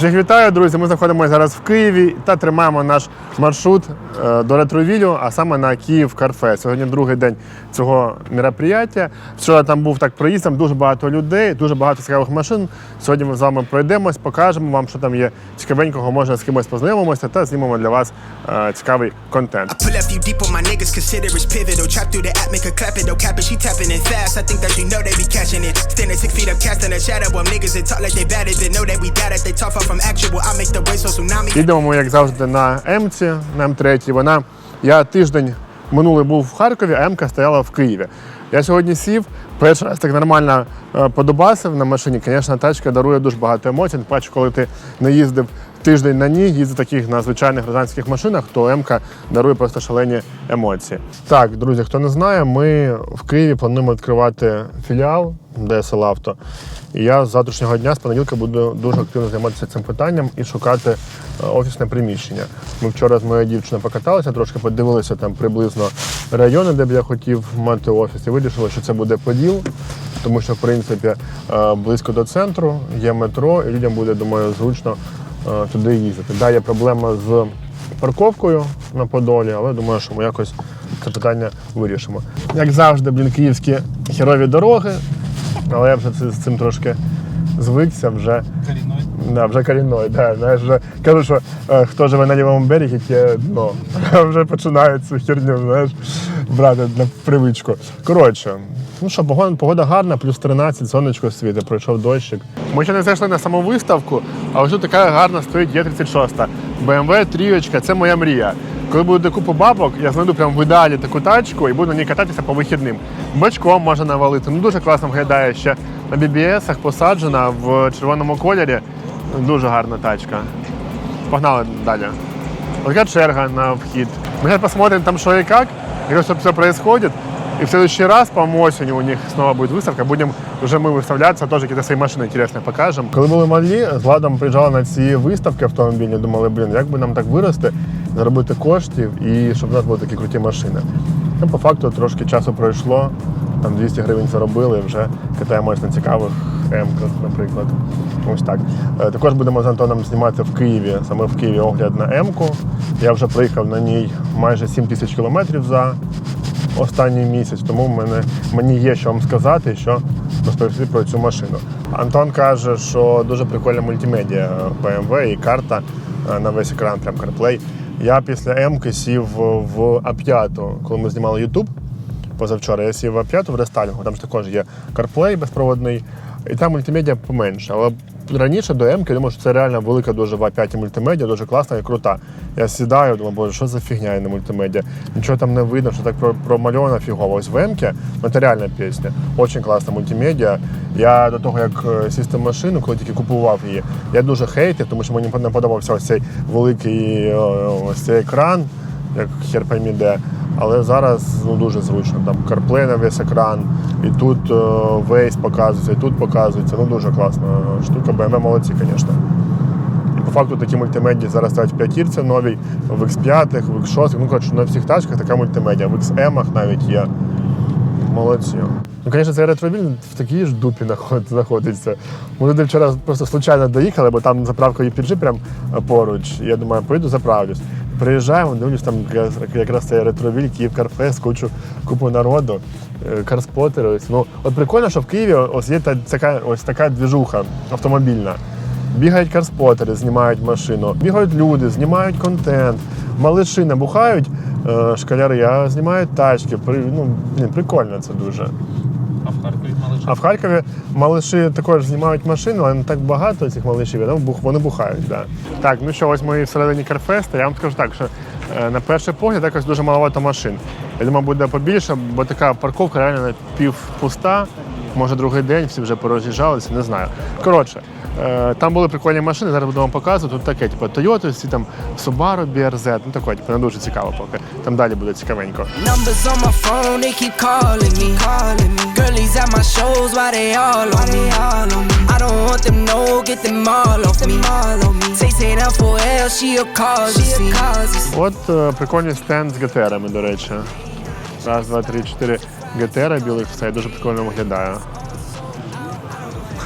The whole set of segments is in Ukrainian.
Всіх вітаю, друзі. Ми знаходимося зараз в Києві та тримаємо наш маршрут е, до ретровілю, а саме на Київ Карфе. Сьогодні другий день цього мероприятия. Вчора там був так проїздом, дуже багато людей, дуже багато цікавих машин. Сьогодні ми з вами пройдемось, покажемо вам, що там є цікавенького, може з кимось познайомимося та знімемо для вас е, цікавий контент. They Їдемо як завжди, на М-ці, на М3. Вона, я тиждень минулий був в Харкові, а М-ка стояла в Києві. Я сьогодні сів, перший раз так нормально е, подобасив на машині. Звісно, тачка дарує дуже багато емоцій. Тим паче, коли ти не їздив тиждень на ній, їздив таких на звичайних гражданських машинах, то М-ка дарує просто шалені емоції. Так, друзі, хто не знає, ми в Києві плануємо відкривати філіал DSL Авто. І я з завтрашнього дня, з понеділка, буду дуже активно займатися цим питанням і шукати е, офісне приміщення. Ми вчора з моєю дівчиною покаталися, трошки подивилися там приблизно райони, де б я хотів мати офіс, і вирішили, що це буде поділ, тому що в принципі е, близько до центру є метро, і людям буде, думаю, зручно е, туди їздити. Да, є проблема з парковкою на Подолі, але думаю, що ми якось це питання вирішимо. Як завжди, блін, київські херові дороги, але я вже з цим трошки звикся вже. корінной. Да, вже корінной, да. Знаєш, вже кажу, що е, хто живе на лівому берегі, те дно. вже починають цю херню, знаєш, брати на привичку. Коротше, ну що, погода, погода гарна, плюс 13, сонечко світить, пройшов дощик. Ми ще не зайшли на саму виставку, а ось тут така гарна стоїть Є36. BMW трійочка, це моя мрія. Коли буде купу бабок, я знайду прямо в ідеалі таку тачку і буду на ній кататися по вихідним. Бачком можна навалити. Ну дуже класно виглядає ще на BBS-ах посаджена в червоному кольорі. Дуже гарна тачка. Погнали далі. Ось черга на вхід. Ми зараз посмотрим там що і як, и все происходит. И в следующий раз, по-моему, осенью у них снова будет выставка. Будем уже мы выставляться, тоже какие-то свои машины интересные покажем. Коли були малі, з Владом приїжджали на ці виставки автомобільні, думали, блін, як би нам так вирости, заробити коштів і щоб у нас були такі круті машини. Ну, по факту трошки часу пройшло, там 200 гривень заробили, вже катаємось на цікавих М-ках, наприклад. Ось так. Е, Також будемо з Антоном знімати в Києві, саме в Києві огляд на М-ку. Я вже проїхав на ній майже 7 тисяч кілометрів за останній місяць, тому мене, мені є що вам сказати, що розповісти про цю машину. Антон каже, що дуже прикольна мультимедіа BMW і карта е, на весь екран, прям CarPlay. Я після М-ки сів в А5, коли ми знімали YouTube позавчора. Я сів в А5 в рестайлінгу, там ж також є CarPlay безпроводний, і там мультимедіа поменше. Але раніше до М-ки думав, що це реально велика дуже в А5 мультимедіа, дуже класна і крута. Я сідаю, думаю, боже, що за фігня я на мультимедіа? Нічого там не видно, що так про- промальовано фігово. Ось в М-ки матеріальна пісня. Очень класна мультимедіа. Я до того, як е, сісти в машину, коли тільки купував її, я дуже хейтив, тому що мені не подобався ось цей великий е, ось цей екран, як хер поймі де. Але зараз ну, дуже зручно. Там CarPlay на весь екран, і тут е, Waze показується, і тут показується. Ну дуже класна штука. BMW молодці, звісно. По факту такі мультимедії зараз стоять в п'ятірці новій, в X5, в X6. Ну, коротше, на всіх тачках така мультимедіа, в XM навіть є. Молодці. Ну, звісно, цей ретробіль в такій ж дупі знаходиться. Ми туди вчора просто случайно доїхали, бо там заправка UPG прям поруч. І я думаю, поїду заправлюсь. Приїжджаємо, дивлюсь, там якраз, цей ретровіль, Київ Карфест, кучу, купу народу, е, карспотери. Ось. Ну, от прикольно, що в Києві ось є така, ось така двіжуха автомобільна. Бігають карспотери, знімають машину, бігають люди, знімають контент, малиші набухають е, школяри, а знімають тачки. Ну, прикольно це дуже. А в Харкові. А в Харкові малиші також знімають машину, але не так багато цих малишів, вони бухають. Да. Так, ну що, ось ми всередині Карфеста. Я вам скажу так, що е, на перший погляд якось дуже маловато машин. Я думаю, буде побільше, бо така парковка реально півпуста. Може, другий день всі вже пороз'їжджалися, не знаю. Коротше, е, там були прикольні машини, зараз буду вам показувати. Тут таке, типу, Toyota, всі там Subaru, BRZ, ну таке, типу, не дуже цікаво поки. Там далі буде цікавенько. От е, прикольний стенд з ГТРами, до речі. Раз, два, три, чотири ГТР білих, все дуже прикольно виглядає.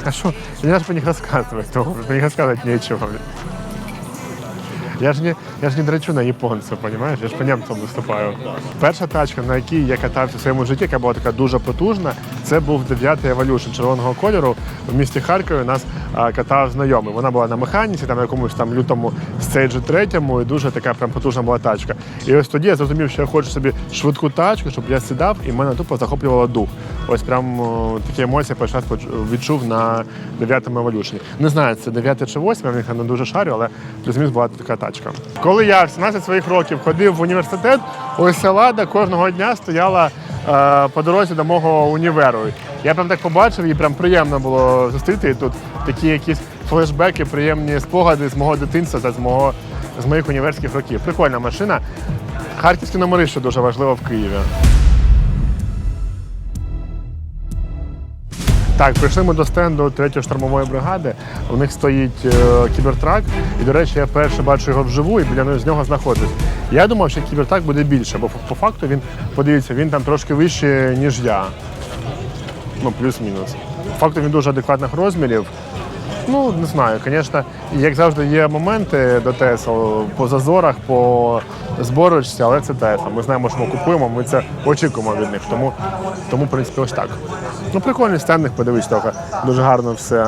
А що, Я ж по них розказувати, по них рассказывать нечего. Я ж не, я ж не драчу на японців, розумієш? Я ж по немцям виступаю. Перша тачка, на якій я катався в своєму житті, яка була така дуже потужна, це був 9-й Evolution червоного кольору. В місті Харкові нас катав знайомий. Вона була на механіці, там на якомусь там лютому стейджі третьому, і дуже така прям потужна була тачка. І ось тоді я зрозумів, що я хочу собі швидку тачку, щоб я сідав, і мене тупо захоплювало дух. Ось прям такі емоції перший відчув на 9-му Evolution. Не знаю, це 9 чи 8, я в них не дуже шарю, але плюс-мінус була така тачка. Коли я в 17 своїх років ходив в університет, ось лада кожного дня стояла е, по дорозі до мого універу. Я прям так побачив, і прям приємно було зустріти. Тут такі якісь флешбеки, приємні спогади з мого дитинства та з мого з моїх універських років. Прикольна машина. Харківські номери, що дуже важливо в Києві. Так, прийшли ми до стенду 3-ї штурмової бригади. У них стоїть е, кібертрак, і, до речі, я вперше бачу його вживу і біля з нього знаходжусь. Я думав, що кібертрак буде більше, бо по факту він, подивіться, він там трошки вищий, ніж я. Ну, плюс-мінус. По факту він дуже адекватних розмірів. Ну, не знаю, звісно, як завжди, є моменти до Тесла по зазорах, по зборочці, але це Тесла. Ми знаємо, що ми купуємо, ми це очікуємо від них. Тому, тому в принципі, ось так. Ну, прикольний стендик, подивись, трохи. Дуже гарно все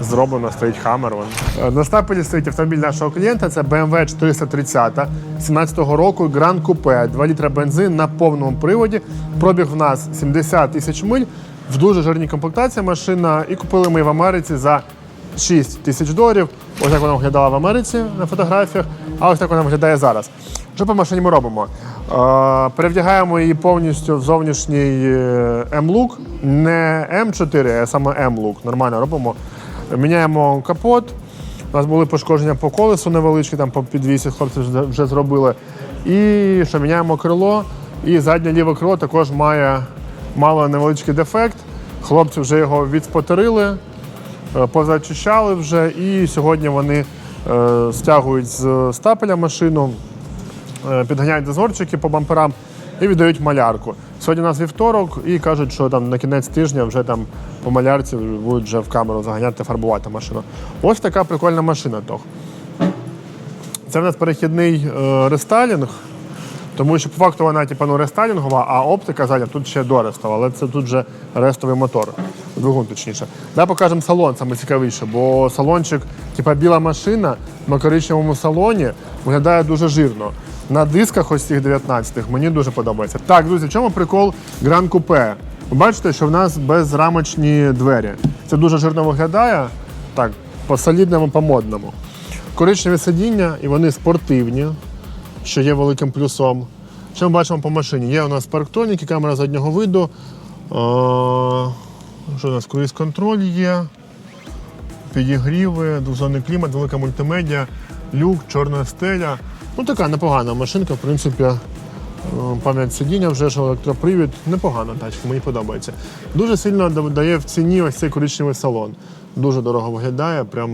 зроблено, стоїть хаммер. вон. На стапелі стоїть автомобіль нашого клієнта, це BMW 430 17-го року Grand Coupe, 2 літра бензин на повному приводі. Пробіг в нас 70 тисяч миль. В дуже жирній комплектації машина. І купили ми в Америці за 6 тисяч доларів. Ось так вона виглядала в Америці на фотографіях, а ось так вона виглядає зараз. Що по машині ми робимо? Е, перевдягаємо її повністю в зовнішній е, M-Look, не M4, а саме M-Look. Нормально робимо. Міняємо капот. У нас були пошкодження по колесу невеличкі, там по підвісі хлопці вже- зробили. І що міняємо крило. І заднє ліве крило також має мало невеличкий дефект. Хлопці вже його відспотерили, е, позачищали вже, і сьогодні вони стягують з стапеля машину, е, підганяють дозорчики по бамперам і віддають малярку. Сьогодні у нас вівторок і кажуть, що там на кінець тижня вже там по малярці будуть вже в камеру заганяти, фарбувати машину. Ось така прикольна машина. Тох. Це в нас перехідний е, рестайлінг, тому що по факту вона типу, ну, рестайлінгова, а оптика задня тут ще дорестова, але це тут вже рестовий мотор, двигун точніше. Давай покажемо салон, саме цікавіше, бо салончик, типа біла машина на коричневому салоні виглядає дуже жирно. На дисках ось цих 19-х мені дуже подобається. Так, друзі, в чому прикол Гран Купе? Ви бачите, що в нас безрамочні двері. Це дуже жирно виглядає. Так, по солідному, по модному. Коричневі сидіння, і вони спортивні, що є великим плюсом. Що ми бачимо по машині? Є у нас парктроніки, камера заднього виду. Що у нас? Круїз контроль є, підігріви, двозонний клімат, велика мультимедіа, люк, чорна стеля. Ну така непогана машинка, в принципі. Е, Пам'ять сидіння вже ж електропривід. Непогана тачка, мені подобається. Дуже сильно дає в ціні ось цей коричневий салон. Дуже дорого виглядає, прям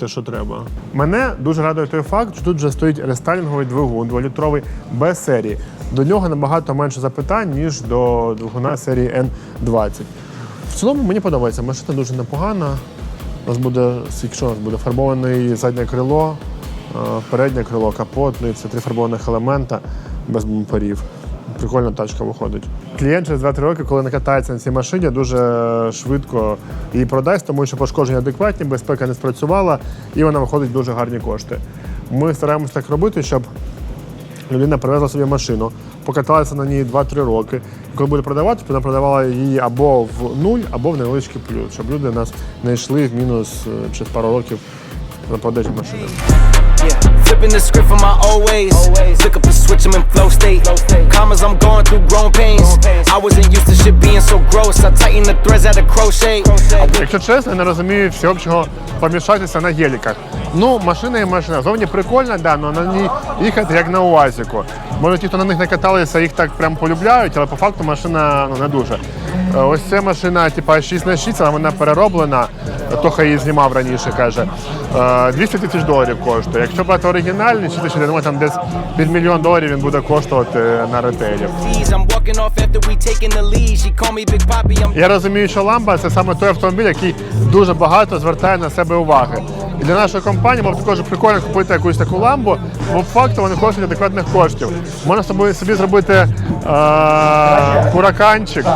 те, що треба. Мене дуже радує той факт, що тут вже стоїть рестайлінговий двигун, 2-літровий без серії. До нього набагато менше запитань, ніж до двигуна серії N20. В цілому мені подобається, машина дуже непогана. У нас буде, якщо у нас буде фарбоване заднє крило, е, переднє крило, капот, ну і це три фарбованих елемента без бамперів. Прикольна тачка виходить. Клієнт через 2-3 роки, коли накатається на цій машині, дуже швидко її продасть, тому що пошкодження адекватні, безпека не спрацювала і вона виходить дуже гарні кошти. Ми стараємося так робити, щоб людина привезла собі машину, покаталася на ній 2-3 роки. І коли буде продавати, то вона продавала її або в нуль, або в невеличкий плюс, щоб люди нас не йшли в мінус е, через пару років на продажі машини. Yeah, flipping the script from my old ways. Flick up the switch, I'm in flow state. Commas, I'm going through growing pains. I wasn't used to shit being so gross. I tighten the threads at a crochet. Якщо чесно, я не розумію всеобщого помішатися на геліках. Ну, машина і машина. Зовні прикольна, да, але на ній їхати як на УАЗіку. Може, ті, хто на них не каталися, їх так прям полюбляють, але по факту машина ну, не дуже. Е, Ось ця машина, типа 6 на 6, але вона перероблена. Тоха її знімав раніше, каже. Е, 200 тисяч доларів коштує. Якщо брати оригінальний, чи я думаю, там десь під мільйон доларів він буде коштувати на ретейлі. Я розумію, що ламба це саме той автомобіль, який дуже багато звертає на себе уваги. І для нашої компанії було б також прикольно купити якусь таку ламбу, бо факту вони коштують адекватних коштів. Можна собі, собі зробити е- хураканчик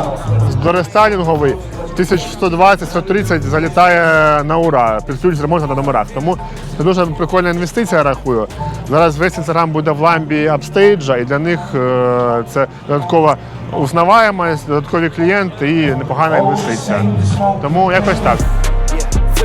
дорестайлінговий. 1120-130 залітає на ура, під ключ на номерах. Тому це дуже прикольна інвестиція, я рахую. Зараз весь інстаграм буде в ламбі апстейджа, і для них е, це додаткова узнаваємость, додаткові клієнти і непогана інвестиція. Тому якось так.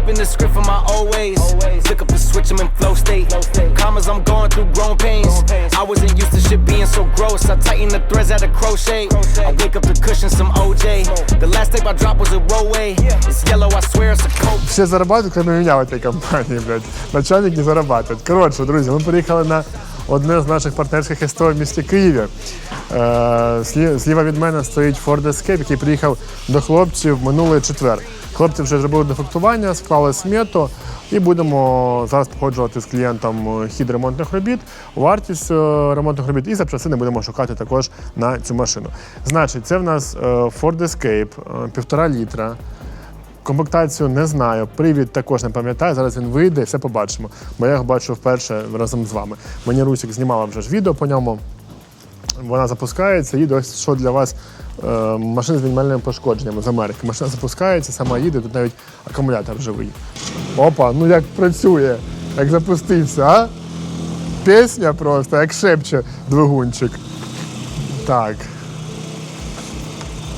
Flipping the script from my old ways. Flick up the switch, I'm in flow state. Commas, I'm going through growing pains. I wasn't used to shit being so gross. I tighten the threads out of crochet. I wake up the cushion, some OJ. The last tape I dropped was a rollway. It's yellow, I swear it's a coat. Всі зарабатують, крім мене в цій компанії, блядь. Начальник не зарабатують. Коротше, друзі, ми приїхали на одне з наших партнерських історій в місті Києві. Е, Зліва від мене стоїть Ford Escape, який приїхав до хлопців минулий четвер. Хлопці вже зробили дефектування, склали смету і будемо зараз походжувати з клієнтом е, хід ремонтних робіт, вартість е, ремонтних робіт і запчастини будемо шукати також на цю машину. Значить, це в нас е, Ford Escape, е, півтора літра. Комплектацію не знаю. Привід також не пам'ятаю. Зараз він вийде і все побачимо. Бо я його бачу вперше разом з вами. Мені Русік знімала вже ж відео по ньому. Вона запускається, їде ось що для вас е, машина з мінімальними пошкодженнями з Америки. Машина запускається, сама їде, тут навіть акумулятор живий. Опа, ну як працює, як запустився, а? Пісня просто, як шепче двигунчик. Так.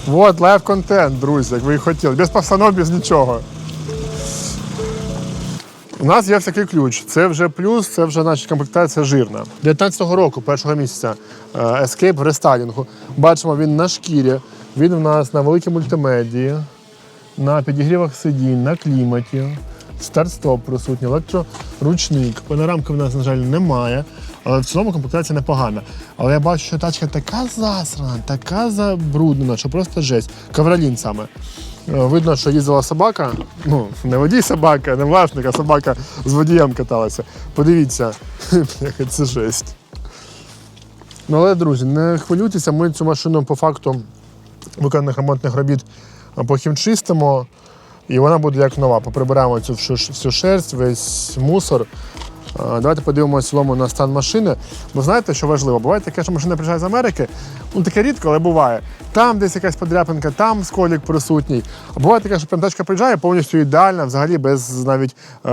Вот, лайв контент, друзі, як ви і хотіли. Без постанов, без нічого. У нас є такий ключ. Це вже плюс, це вже значить, комплектація жирна. 19-го року, першого місяця, е, Escape в рестайлінгу. Бачимо, він на шкірі, він у нас на великій мультимедії, на підігрівах сидінь, на кліматі. Старт-стоп присутній, електроручник. Панорамки в нас, на жаль, немає. Але в цілому комплектація непогана. Але я бачу, що тачка така засрана, така забруднена, що просто жесть. Ковролін саме. Е, Видно, що їздила собака. Ну, не водій собака, не власник, а собака з водієм каталася. Подивіться, це жесть. Ну, але, друзі, не хвилюйтеся, ми цю машину по факту виконаних ремонтних робіт похімчистимо, і вона буде як нова. Поприбираємо цю всю, шерсть, весь мусор. Давайте подивимося цілому на стан машини. Бо знаєте, що важливо? Буває таке, що машина приїжджає з Америки. Ну таке рідко, але буває. Там десь якась подряпинка, там сколік присутній. А буває таке, що прям тачка приїжджає повністю ідеальна, взагалі без навіть е,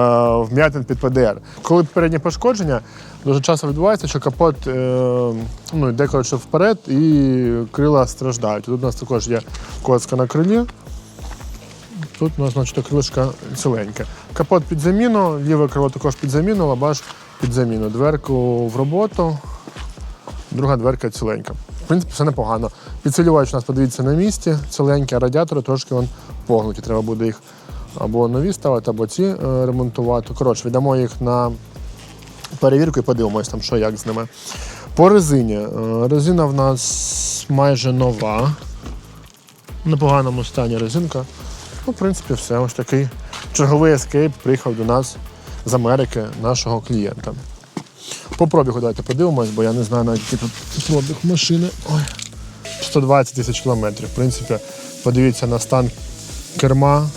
вм'ятин під ПДР. Коли переднє пошкодження, дуже часто відбувається, що капот е, ну, йде коротше вперед і крила страждають. Тут у нас також є коцка на крилі. Тут у нас, значить, крилишка ціленьке. Капот під заміну, ліве крило також під заміну, лабаш під заміну. Дверку в роботу, друга дверка ціленька. В принципі, все непогано. Підсилювач у нас, подивіться, на місці, ціленькі, радіатори трошки вон погнуті. Треба буде їх або нові ставити, або ці е, ремонтувати. Коротше, віддамо їх на перевірку і подивимось там, що як з ними. По резині. Е, Резина в нас майже нова. В непоганому стані резинка. Ну, в принципі, все. Ось такий черговий ескейп приїхав до нас з Америки, нашого клієнта. По пробігу давайте подивимось, бо я не знаю навіть який тут пробіг машини. Ой. 120 тисяч кілометрів. В принципі, подивіться на стан керма,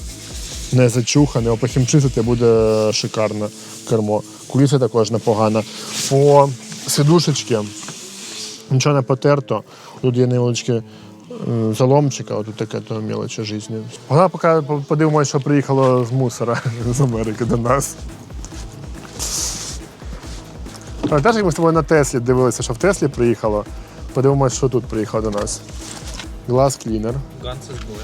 не зачухане, опохімчистити буде шикарне кермо. Куліси також непогано. По сидушечки нічого не потерто. Тут є невеличкі е, заломчика, а тут таке то мелочі житті. Вона поки подивимося, що приїхало з мусора з Америки до нас. Пам'ятаєш, як ми з тобою на Теслі дивилися, що в Теслі приїхало. Подивимось, що тут приїхало до нас. Глаз клінер. Ганси були.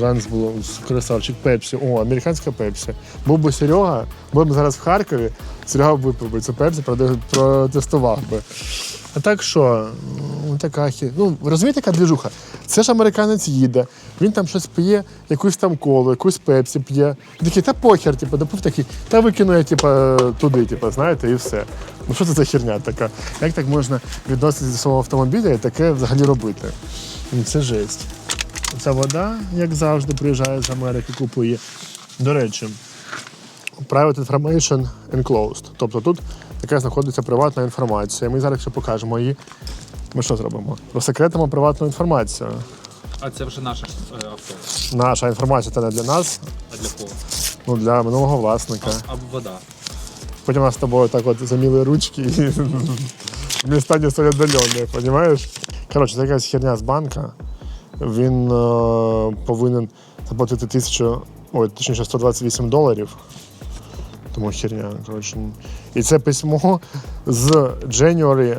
Ганс було красавчик Пепсі. О, американська Пепсі. Був би Серега, був б зараз в Харкові, Серега випив би це пепсі, протестував би. А так що, така хі... Ну, розумієте, яка двіжуха? Це ж американець їде, він там щось п'є, якусь там колу, якусь пепсі п'є. Такий, та похер, типу, допив такий, та викину я типу, туди, типу, знаєте, і все. Ну що це за херня така? Як так можна відноситися до свого автомобіля і таке взагалі робити? Ну, Це жесть. Ця вода, як завжди, приїжджає з Америки, купує. До речі, Private Information Enclosed. Тобто тут яка знаходиться приватна інформація. Ми зараз ще покажемо її. Ми що зробимо? Розсекретимо приватну інформацію. А це вже наше е, авто. Наша інформація це не для нас, А для кого? ну для минулого власника. Або вода. Потім у нас з тобою так от заміли ручки і міста не стали віддалені, розумієш? Коротше, це якась херня з банка. Він е, повинен заплатити тисячу, ой, точніше 128 доларів. Тому херня. Коротше. І це письмо з January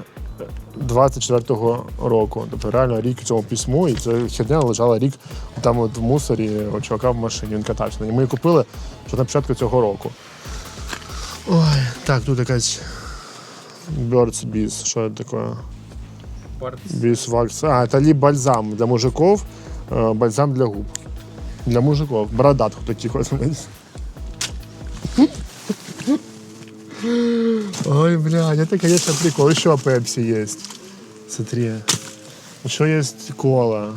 24-го року. Тобто реально рік цьому письму, і ця херня лежала рік там от в мусорі у чувака в машині. Він катався. ній. Ми її купили ще на початку цього року. Ой, так, тут якась Birds Bees. Що це таке? Парт. Bees Wax. А, це ліп бальзам для мужиків, е, бальзам для губ. Для мужиків. Бородатых таких ось. Ой, блядь, это, конечно, прикол. Еще пепси есть. Смотри. Еще есть кола.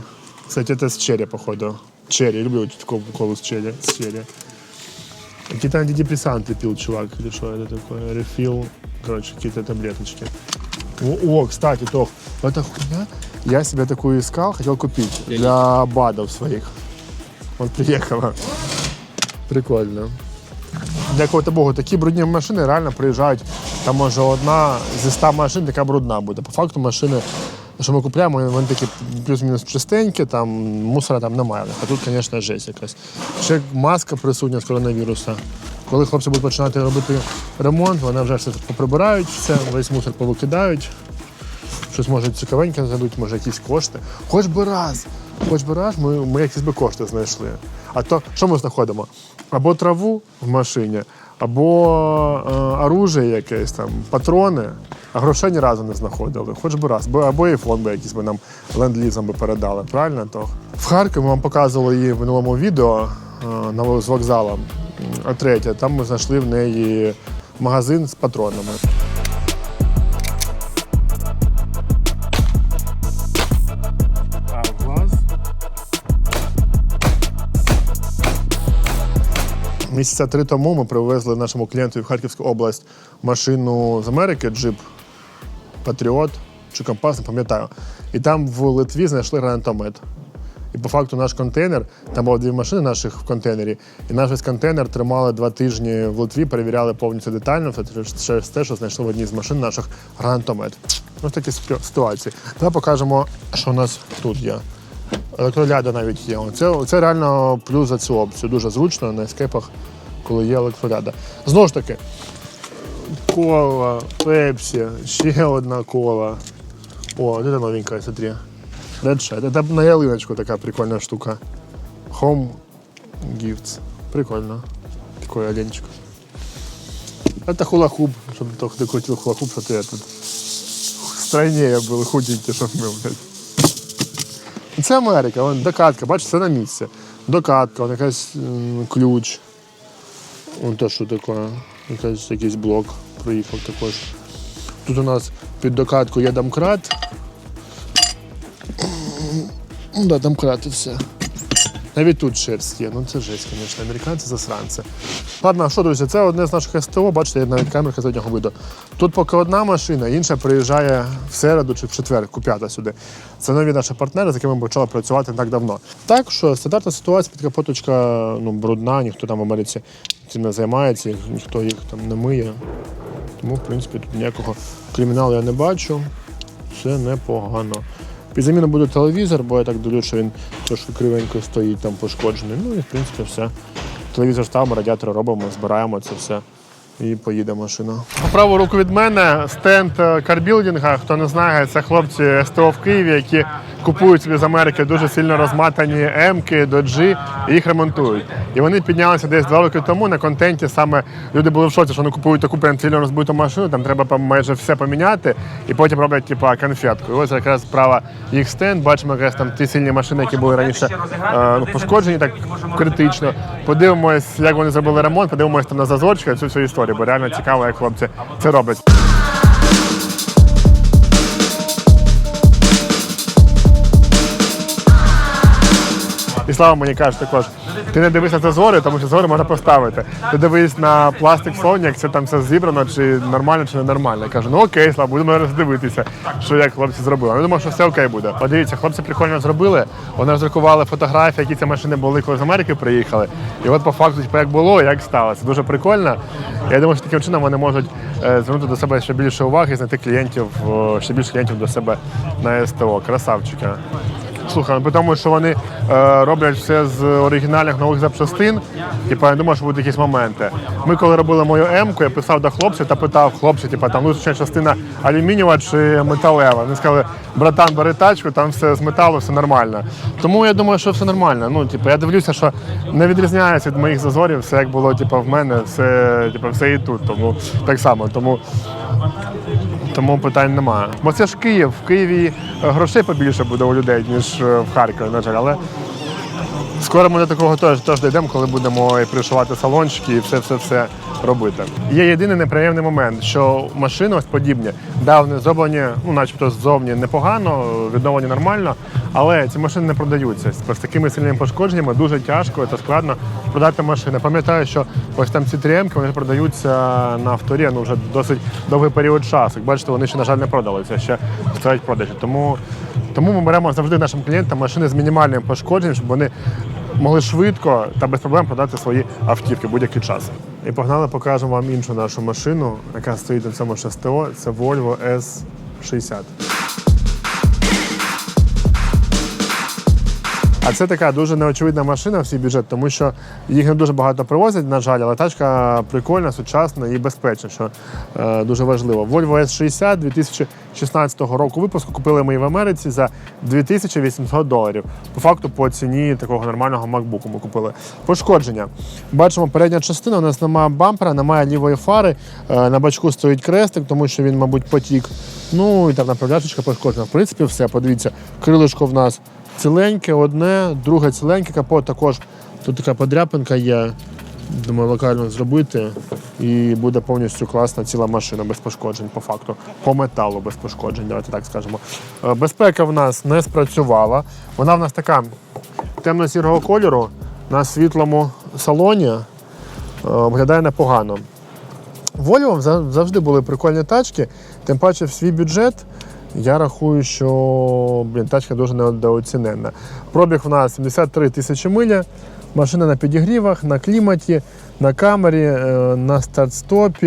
Кстати, это с черри, походу. Черри, люблю такую колу с черри. С черри. Какие-то антидепрессанты пил чувак, или что это такое? Рефил. Короче, какие-то таблеточки. О, о, кстати, Тох, эта хуйня, я себе такую искал, хотел купить для БАДов своих. Вот приехала. Прикольно. Для кого-то богу, такі брудні машини реально приїжджають. Там може одна зі ста машин така брудна буде. По факту машини, що ми купуємо, вони такі плюс-мінус чистенькі, там мусора там немає. А тут, звісно, жесть якась. Ще маска присутня з коронавіруса. Коли хлопці будуть починати робити ремонт, вони вже все поприбирають, все, весь мусор повикидають. Щось може цікавеньке знайдуть, може якісь кошти. Хоч би раз, хоч би раз ми, ми якісь би кошти знайшли. А то що ми знаходимо? Або траву в машині, або е, оружие якесь там, патрони, а грошей ні разу не знаходили. Хоч би раз. Бо- Або айфон би якийсь би нам ленд-лізом би передали. Правильно? То? В Харкові ми вам показували її в минулому відео е, з вокзалом. А третє, там ми знайшли в неї магазин з патронами. Місяця три тому ми привезли нашому клієнту в Харківську область машину з Америки, джип Патріот чи Компас, не пам'ятаю. І там в Литві знайшли гранатомет. І по факту наш контейнер, там було дві машини наших в контейнері, і наш весь контейнер тримали два тижні в Литві, перевіряли повністю детально, через- те, що знайшли в одній з машин наших гранатомет. Ось такі ситуації. Давай покажемо, що у нас тут є. Електроляда навіть є. Це, це реально плюс за цю опцію. Дуже зручно на ескепах, коли є електроляда. Знову ж таки, кола, пепсі, ще одна кола. О, це новенька, смотри. Red Shed. Это на ялиночку така прикольна штука. Home Gifts. Прикольно. Такой оленчик. Это хула-хуп, чтобы только ты крутил хула-хуп, что ты этот стройнее был, худенький, щоб був. блядь. Це Америка, вон докатка, бачиш, це на місці. Докатка, вон якась м, ключ. Вон те, що таке. Якась, якийсь блок приїхав також. Тут у нас під докатку є домкрат. Ну да, домкрат і все. Навіть тут шерсть є. Ну це жесть, звісно. Американці засранці. Ладно, що, друзі, це одне з наших СТО, бачите, я навіть камерка заднього виду. Тут поки одна машина, інша приїжджає в середу чи в четвер, куп'ята сюди. Це нові наші партнери, з якими ми почали працювати так давно. Так що стандартна ситуація, підкапоточка ну, брудна, ніхто там в Америці цим не займається, ніхто їх там не миє. Тому, в принципі, тут ніякого криміналу я не бачу. Все непогано. Під заміну буде телевізор, бо я так долю, що він трошки кривенько стоїть там пошкоджений. Ну і в принципі все. Телевізор ставимо, радіатор робимо, збираємо це все. І поїде машина. По праву руку від мене стенд карбілдинга. Хто не знає, це хлопці СТО в Києві, які купують собі з Америки дуже сильно розматані М-ки, доджі, і їх ремонтують. І вони піднялися десь два роки тому на контенті. Саме люди були в шоці, що вони купують таку прям сильно розбиту машину, там треба майже все поміняти, і потім роблять типа конфетку. І ось якраз справа їх стенд. Бачимо якраз там ті сильні машини, які були раніше е, ну, пошкоджені так критично. Подивимось, як вони зробили ремонт, подивимось там на зазорчика цю всю історію, бо реально цікаво, як хлопці це роблять. І слава мені каже також, ти не дивись на зазори, тому що зазори можна поставити. Ти дивись на пластик Sony, як це там все зібрано, чи нормально, чи не нормально. Я кажу, ну окей, слава, будемо зараз дивитися, що як хлопці зробили. Я думаю, що все окей буде. Подивіться, хлопці прикольно зробили. Вони роздрукували фотографії, які ці машини були, коли з Америки приїхали. І от по факту, типу, як було, як сталося. Дуже прикольно. Я думаю, що таким чином вони можуть е, звернути до себе ще більше уваги знайти клієнтів, е, ще більше клієнтів до себе на СТО. Красавчики. Слухай, ну, тому що вони е, роблять все з оригінальних нових запчастин. Типа, я думаю, що будуть якісь моменти. Ми коли робили мою М-ку, я писав до хлопців та питав хлопців, типа, там внутрішня частина алюмінієва чи металева. Вони сказали, братан, бери тачку, там все з металу, все нормально. Тому я думаю, що все нормально. Ну, типу, я дивлюся, що не відрізняється від моїх зазорів, все як було типу, в мене, все, типу, все і тут. Тому так само. Тому тому питань немає. Бо це ж Київ. В Києві е, грошей побільше буде у людей, ніж е, в Харкові, на жаль. Але скоро ми до такого теж, теж дійдемо, коли будемо і пришивати салончики і все-все-все робити. Є єдиний неприємний момент, що машини ось подібні, да, вони зроблені, ну, начебто ззовні непогано, відновлені нормально, але ці машини не продаються. З такими сильними пошкодженнями дуже тяжко та складно продати машини. Пам'ятаю, що ось там ці тріємки вони продаються на авторі ну, вже досить довгий період часу. Як бачите, вони ще, на жаль, не продалися, ще стоять продажі. Тому, тому ми беремо завжди нашим клієнтам машини з мінімальним пошкодженням, щоб вони могли швидко та без проблем продати свої автівки будь-який час. І погнали, покажемо вам іншу нашу машину, яка стоїть на цьому ж. Це Volvo S60. А це така дуже неочевидна машина в свій бюджет, тому що їх не дуже багато привозять, на жаль, але тачка прикольна, сучасна і безпечна, що е, дуже важливо. Volvo S60 2016 року випуску купили ми в Америці за 2800 доларів. По факту, по ціні такого нормального MacBook ми купили. Пошкодження. Бачимо, передня частина у нас немає бампера, немає лівої фари. Е, на бачку стоїть крестик, тому що він, мабуть, потік. Ну і там направляшечка пошкоджена. В принципі, все. Подивіться, крилишко в нас ціленьке, одне, друге ціленьке, капот також. Тут така подряпинка є. Думаю, локально зробити. І буде повністю класна ціла машина без пошкоджень, по факту. По металу без пошкоджень, давайте так скажемо. Е, Безпека в нас не спрацювала. Вона в нас така темно-сірого кольору на світлому салоні. Е, Виглядає непогано. Volvo завжди були прикольні тачки, тим паче в свій бюджет. Я рахую, що блін, тачка дуже недооціненна. Пробіг у нас 73 тисячі миля, машина на підігрівах, на кліматі, на камері, е, на старт-стопі.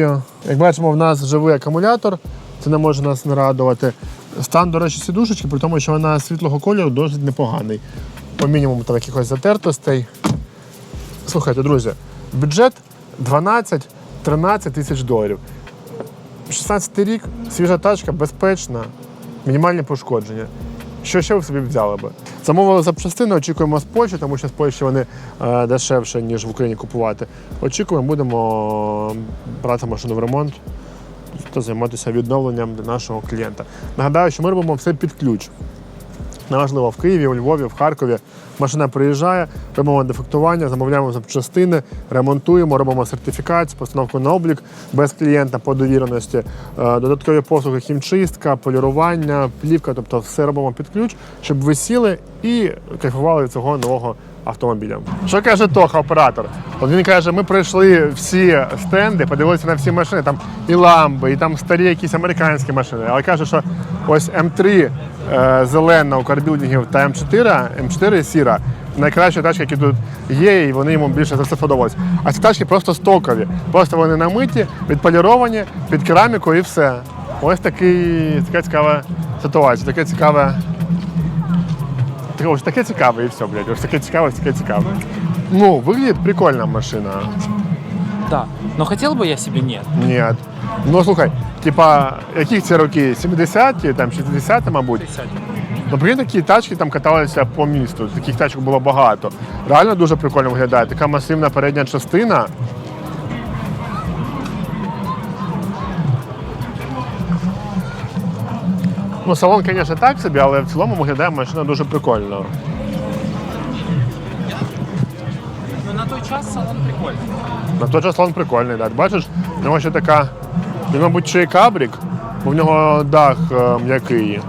Як бачимо, в нас живий акумулятор, це не може нас не радувати. Стан, до речі, сідушечки, при тому, що вона світлого кольору досить непоганий. По мінімуму там якихось затертостей. Слухайте, друзі, бюджет 12-13 тисяч доларів. 16 рік, свіжа тачка, безпечна, мінімальні пошкодження. Що ще ви собі взяли би? Замовили запчастини, очікуємо з Польщі, тому що з Польщі вони е, дешевше, ніж в Україні купувати. Очікуємо, будемо брати машину в ремонт та займатися відновленням для нашого клієнта. Нагадаю, що ми робимо все під ключ. Неважливо, в Києві, у Львові, в Харкові. Машина приїжджає, робимо дефектування, замовляємо запчастини, ремонтуємо, робимо сертифікацію, постановку на облік без клієнта по довіреності, е, додаткові послуги, хімчистка, полірування, плівка, тобто все робимо під ключ, щоб ви сіли і кайфували від цього нового автомобіля. Що каже Тоха, оператор? Він каже, ми пройшли всі стенди, подивилися на всі машини, там і ламби, і там старі якісь американські машини. Але каже, що ось М3 е, зелена у карбілдингів та М4, М4 сіра. Найкращі тачки, які тут є, і вони йому більше за все подобаються. А ці тачки просто стокові. Просто вони намиті, відполіровані, під кераміку і все. Ось такий, така цікава ситуація, таке цікаве. Таке, ось таке цікаве і все, блядь. Ось таке цікаве, таке цікаве. Ну, виглядить прикольна машина. Да. Но хотел бы я себе нет. Ні. Ну слухай, типа, яких це роки? 70-ті, там 60-ті, мабуть. Наприклад, такі тачки там каталися по місту. Таких тачок було багато. Реально дуже прикольно виглядає. Така масивна передня частина. Ну, салон, звісно, так собі, але в цілому виглядає машина дуже прикольно. Ну на той час салон прикольний. На той час салон прикольний, так. Бачиш, в нього ще така. Він, мабуть, ще й кабрік, бо в нього дах е, м'який.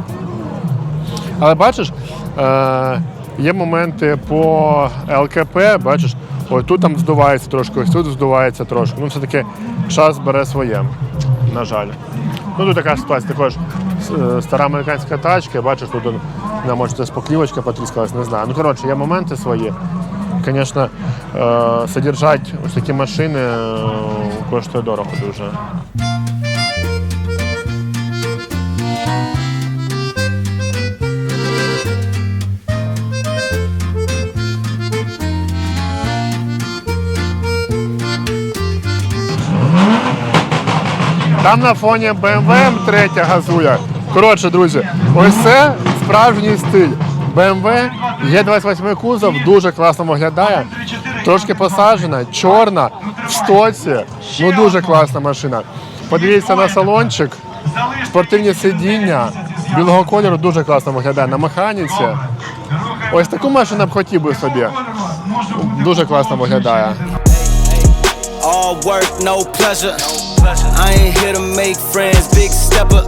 Але бачиш, е, є моменти по ЛКП, бачиш, ось тут там здувається трошки, ось тут здувається трошки. Ну, все-таки час бере своє, на жаль. Ну, тут така ситуація, також е, стара американська тачка, бачиш, тут он, не, може це споклівочка потріскалась, не знаю. Ну, коротше, є моменти свої. Звісно, е, содержать ось такі машини е, коштує дорого дуже. Там на фоні BMW М3 газує. Коротше, друзі, ось це справжній стиль. BMW Е28 кузов дуже класно виглядає. Трошки посаджена, чорна, в стоці. Ну дуже класна машина. Подивіться на салончик, спортивні сидіння, білого кольору дуже класно виглядає. На механіці. Ось таку машину б хотів би собі. Дуже класно виглядає. Pleasure. I ain't here to make friends, big stepper.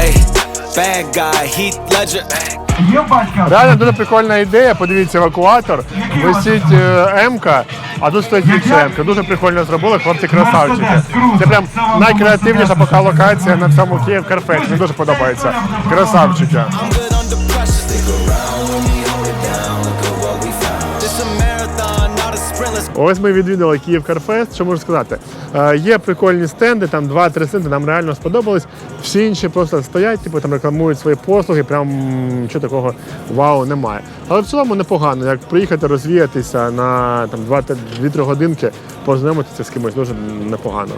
Hey, bad guy, Heath Ledger. Реально дуже прикольна ідея. Подивіться, евакуатор. Висить е, М-ка, а тут стоїть інша М-ка. Дуже прикольно зробили, хлопці красавчики. Це прям найкреативніша пока локація на всьому Київ Карфеті. Мені дуже подобається. Красавчики. I'm good under Ось ми відвідали Київ Карфест. Що можу сказати? Е, є прикольні стенди, там 2-3 стенди, нам реально сподобались. Всі інші просто стоять, типу там рекламують свої послуги, прям що такого вау немає. Але в цілому непогано, як приїхати розвіятися на там 2-3 годинки, познайомитися з кимось дуже непогано.